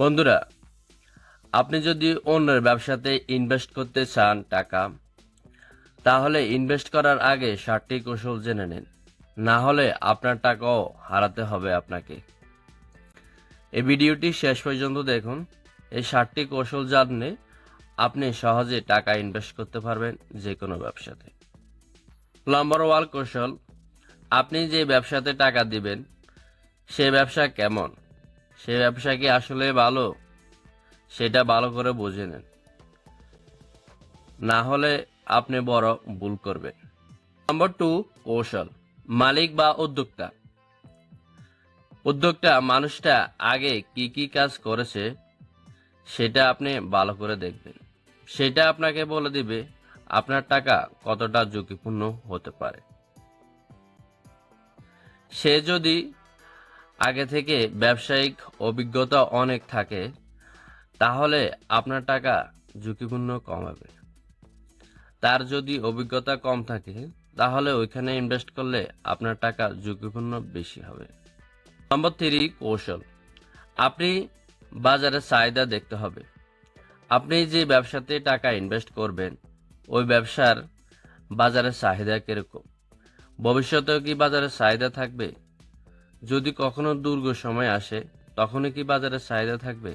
বন্ধুরা, আপনি যদি অন্যের ব্যবসাতে ইনভেস্ট করতে চান টাকা, তাহলে ইনভেস্ট করার আগে সাতটি কৌশল জেনে নিন। না হলে আপনার টাকাও হারাতে হবে আপনাকে। এই ভিডিওটি শেষ পর্যন্ত দেখুন। এই সাতটি কৌশল জানলে আপনি সহজে টাকা ইনভেস্ট করতে পারবেন যে কোনো ব্যবসাতে। নাম্বার ওয়ান কৌশল, আপনি যে ব্যবসাতে টাকা দিবেন, সে ব্যবসা কেমন? সে ব্যবসা কি আসলে ভালো? সেটা ভালো করে বুঝে নেন। না হলে আপনি বড় ভুল করবেন। নম্বর টু, কৌশল। মালিক বা উদ্যোক্তা। উদ্যোক্তা, মানুষটা আগে কি কি কাজ করেছে, সেটা আপনি ভালো করে দেখবেন। সেটা আপনাকে বলে দিবে, আপনার টাকা কতটা ঝুঁকিপূর্ণ হতে পারে। সে যদি আগে থেকে ব্যবসায়িক অভিজ্ঞতা অনেক থাকে, তাহলে আপনার টাকা ঝুঁকিপূর্ণ কমাবে তার যদি অভিজ্ঞতা কম থাকে, তাহলে ওইখানে ইনভেস্ট করলে আপনার টাকা ঝুঁকিপূর্ণ বেশি হবে। নম্বর থ্রি, কৌশল। আপনি বাজারে চাহিদা দেখতে হবে। আপনি যে ব্যবসাতে টাকা ইনভেস্ট করবেন, ওই ব্যবসার বাজারে চাহিদা কীরকম? ভবিষ্যতেও কি বাজারে চাহিদা থাকবে? যদি কখনো দুর্গ সময় আসে তখনই কি বাজারে চাহিদা থাকবে?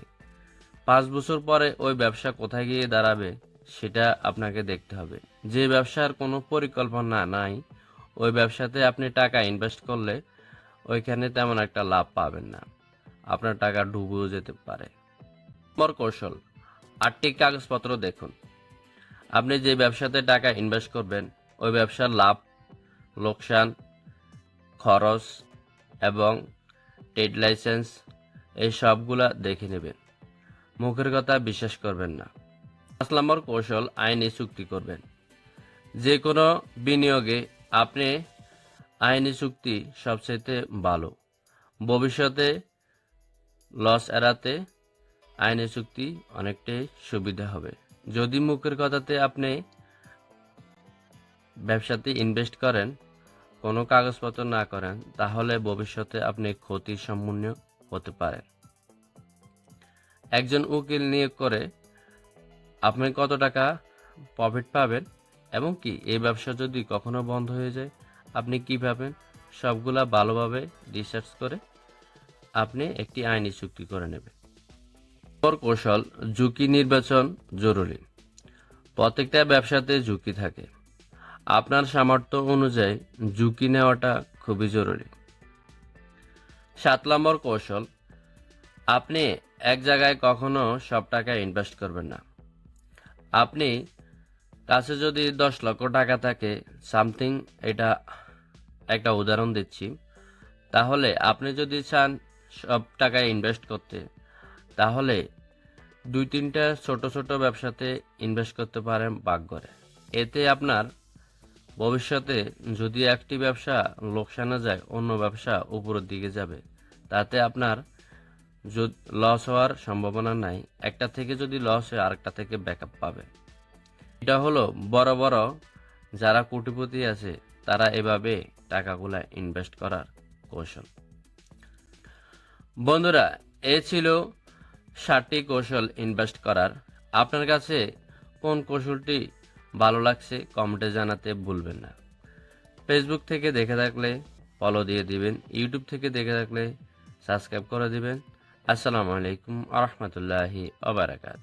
পাঁচ বছর পরে ওই ব্যবসা কোথায় গিয়ে দাঁড়াবে, সেটা আপনাকে দেখতে হবে। যে ব্যবসার কোনো পরিকল্পনা নাই, ওই ব্যবসাতে আপনি টাকা ইনভেস্ট করলে ওইখানে তেমন একটা লাভ পাবেন না। আপনার টাকা ডুবেও যেতে পারে। নম্বর কৌশল, আটটি কাগজপত্র দেখুন। আপনি যে ব্যবসাতে টাকা ইনভেস্ট করবেন, ওই ব্যবসার লাভ, লোকসান, খরচ এবং ট্রেড লাইসেন্স এই সবগুলা দেখে নেবেন। মুখের কথা বিশ্বাস করবেন না। পাঁচ নম্বর কৌশল, আইনি চুক্তি করবেন। যে কোনো বিনিয়োগে আপনি আইনি চুক্তি সবচেয়ে ভালো। ভবিষ্যতে লস এড়াতে আইনি চুক্তি অনেকটাই সুবিধা হবে। যদি মুখের কথাতে আপনি ব্যবসাতে ইনভেস্ট করেন কোনো কাগজপত্র না করেন, তাহলে ভবিষ্যতে আপনি ক্ষতির সম্মুখীন হতে পারেন। একজন উকিল নিয়োগ করে আপনি কত টাকা প্রফিট পাবেন এবং কি, এই ব্যবসা যদি কখনো বন্ধ হয়ে যায়, আপনি কি পাবেন সবগুলা ভালোভাবে রিসার্চ করে আপনি একটি আইনি চুক্তি করে নেবেন। নম্বর কৌশল, ঝুঁকি নির্বাচন জরুরি। প্রত্যেকটা ব্যবসাতে ঝুঁকি থাকে। আপনার সামর্থ্য অনুযায়ী ঝুঁকি নেওয়াটা খুবই জরুরি। সাত নম্বর কৌশল, আপনি এক জায়গায় কখনো সব টাকা ইনভেস্ট করবেন না। আপনি কাছে যদি দশ লক্ষ টাকা থাকে সামথিং এটা একটা উদাহরণ দিচ্ছি, তাহলে আপনি যদি চান সব টাকা ইনভেস্ট করতে, তাহলে দুই তিনটা ছোট ছোট ব্যবসাতে ইনভেস্ট করতে পারেন বাগ করে এতে আপনার ভবিষ্যতে যদি একটি ব্যবসা লোকসানে যায়, অন্য ব্যবসা উপরের দিকে যাবে, তাতে আপনার লস হওয়ার সম্ভাবনা নাই। একটা থেকে যদি লস হয়, আরেকটা থেকে ব্যাকআপ পাবে। এটা হলো বড় বড় যারা কোটিপতি আছে, তারা এভাবে টাকাগুলা ইনভেস্ট করার কৌশল। বন্ধুরা, এ ছিল ষাটটি কৌশল ইনভেস্ট করার। আপনার কাছে কোন কৌশলটি ভালো লাগছে কমেন্টে জানাতে ভুলবেন না। ফেসবুক থেকে দেখে থাকলে ফলো দিয়ে দিবেন ইউটিউব থেকে দেখে থাকলে সাবস্ক্রাইব করে দিবেন। আসসালামু আলাইকুম আ রহমতুল্লাহি আবরাকাত